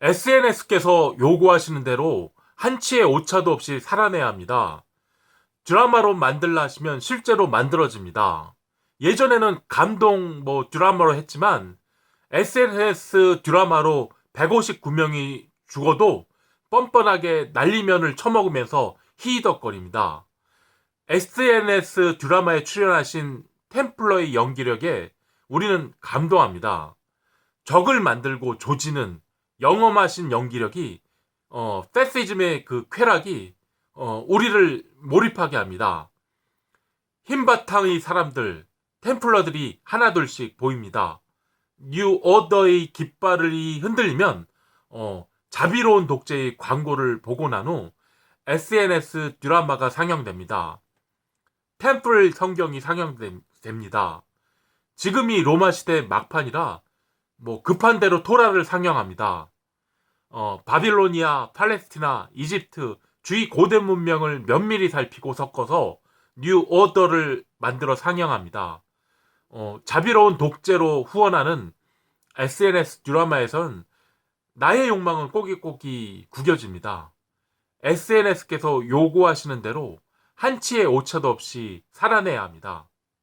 SNS께서 요구하시는 대로 한치의 오차도 없이 살아내야 합니다. 드라마로 만들라 하시면 실제로 만들어집니다. 예전에는 감동 뭐 드라마로 했지만 SNS 드라마로 159명이 죽어도 뻔뻔하게 난리면을 쳐먹으면서 히히덕거립니다. SNS 드라마에 출연하신 템플러의 연기력에 우리는 감동합니다. 적을 만들고 조지는 영험하신 연기력이 어, 패시즘의 그 쾌락이 어, 우리를 몰입하게 합니다. 흰 바탕의 사람들, 템플러들이 하나둘씩 보입니다. 뉴 오더의 깃발이 흔들리면 어, 자비로운 독재의 광고를 보고 난 후 SNS 드라마가 상영됩니다. 템플 성경이 상영됩니다. 지금이 로마 시대 막판이라 뭐 급한 대로 토라를 상영합니다. 어, 바빌로니아, 팔레스티나, 이집트 주위 고대 문명을 면밀히 살피고 섞어서 뉴 오더를 만들어 상영합니다. 어, 자비로운 독재로 후원하는 SNS 드라마에선 나의 욕망은 꼬기꼬기 구겨집니다. SNS께서 요구하시는 대로 한치의 오차도 없이 살아내야 합니다.